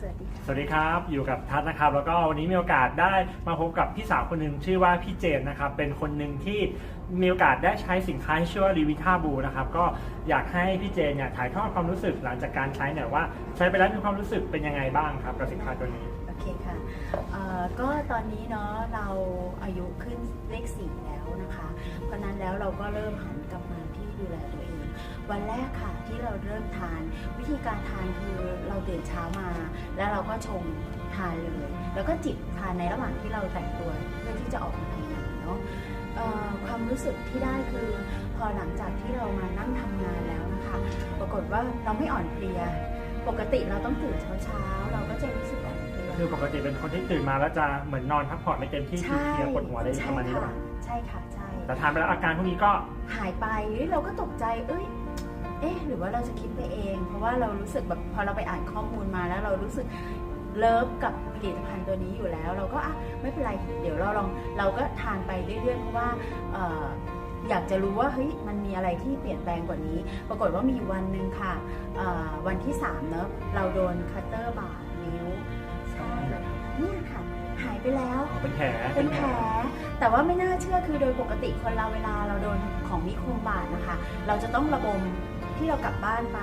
สวัสดีค่ะ สวัสดีครับ อยู่กับทัศน์นะครับ แล้วก็วันนี้มีโอกาสได้มาพบกับพี่สาวคนหนึ่งชื่อว่าพี่เจนนะครับ เป็นคนหนึ่งที่มีโอกาสได้ใช้สินค้าที่ชื่อว่ารีวิท่าบูนะครับ ก็อยากให้พี่เจนเนี่ยถ่ายทอดความรู้สึกหลังจากการใช้เนี่ยว่าใช้ไปแล้วมีความรู้สึกเป็นยังไงบ้างครับกับสินค้าตัวนี้ โอเคค่ะเอ่อก็ตอนนี้เนาะเราอายุขึ้นเลขสี่แล้ว แล้วเราก็เริ่มหันกลับมาที่ดูแลตัวเอง วันแรกค่ะที่เราเริ่มทาน วิธีการทานคือเราตื่นเช้ามา แล้วเราก็ชงทานเลย แล้วก็จิบทานในระหว่างที่เราแต่งตัวเพื่อที่จะออกมาทำงานเนาะเอ่อความรู้สึกที่ได้คือพอหลังจากที่เรามานั่งทำงานแล้วนะคะ ปรากฏว่าเราไม่อ่อนเพลีย ปกติเราต้องตื่นเช้าๆเราก็จะรู้สึกอ่อนเพลียคือปกติเป็นคนที่ตื่นมาแล้วจะเหมือนนอนพักผ่อนไม่เต็มที่ใช่เพลียปวดหัวได้ประมาณนี้หรือเปค่ะล่าใช่ค่ะใช่ แต่ทานไปแล้วอาการพวกนี้ก็หายไปเฮ้ยเราก็ตกใจ เอ้ย เอ๊ะ หรือว่าเราจะคิดไปเอง เพราะว่าเรารู้สึกแบบพอเราไปอ่านข้อมูลมาแล้วเรารู้สึกเลิฟกับผลิตภัณฑ์ตัวนี้อยู่แล้ว เราก็อะไม่เป็นไรเดี๋ยวเราลองเราก็ทานไปเรื่อยๆเพราะว่าเอ่ออยากจะรู้ว่าเฮ้ยมันมีอะไรที่เปลี่ยนแปลงกว่านี้ ปรากฏว่ามีอยู่วันหนึ่งค่ะเอ่อวันที่3เนอะเราโดนคัตเตอร์บาดนิ้วใช่เนี่ยค่ะหายไปแล้วเป็นแผลเป็นแผล แต่ว่าไม่น่าเชื่อคือโดยปกติคนเราเวลาเราโดนของมีคมบาดนะคะ เราจะต้องระบมที่เรากลับบ้านไป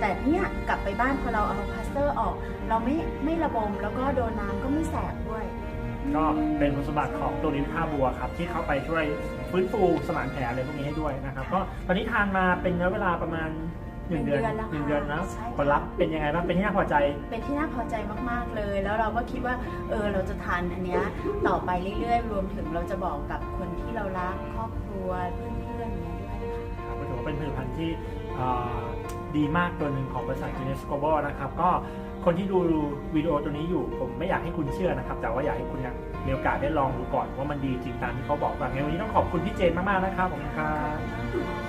แต่เนี่ยกลับไปบ้านพอเราเอาพลาสเตอร์ออก เราไม่ไม่ระบมแล้วก็โดนน้ำก็ไม่แสบด้วย ก็เป็นคุณสมบัติของตัวรีวิท่าบัวครับ ที่เข้าไปช่วยฟื้นฟูสมานแผลอะไรพวกนี้ให้ด้วยนะครับก็ตอนนี้ทานมาเป็นระยะเวลาประมาณ หนึ่งเดือนหนึ่งเดือนแล้วหนึ่งเดือนนะใช่ค่ะผลลัพธ์เป็นยังไงบ้างเป็นที่น่าพอใจเป็นที่น่าพอใจมากๆเลย แล้วเราก็คิดว่าเออเราจะทานอันเนี้ยต่อไปเรื่อยๆ รวมถึงเราจะบอกกับคนที่เรารักครอบครัวเพื่อนๆอย่างเงี้ยด้วยค่ะครับก็ถือว่าเป็นผลิตภัณฑ์ที่เอ่อดีมากตัวหนึ่งของบริษัท Guinness Global นะครับก็คนที่ดูวิดีโอตัวนี้อยู่ ผมไม่อยากให้คุณเชื่อนะครับ แต่ว่าอยากให้คุณเนี่ยมีโอกาสได้ลองดูก่อนว่ามันดีจริงตามที่เขาบอกกันงั้นวันนี้ต้องขอบคุณพี่เจนมากๆนะครับผมครับ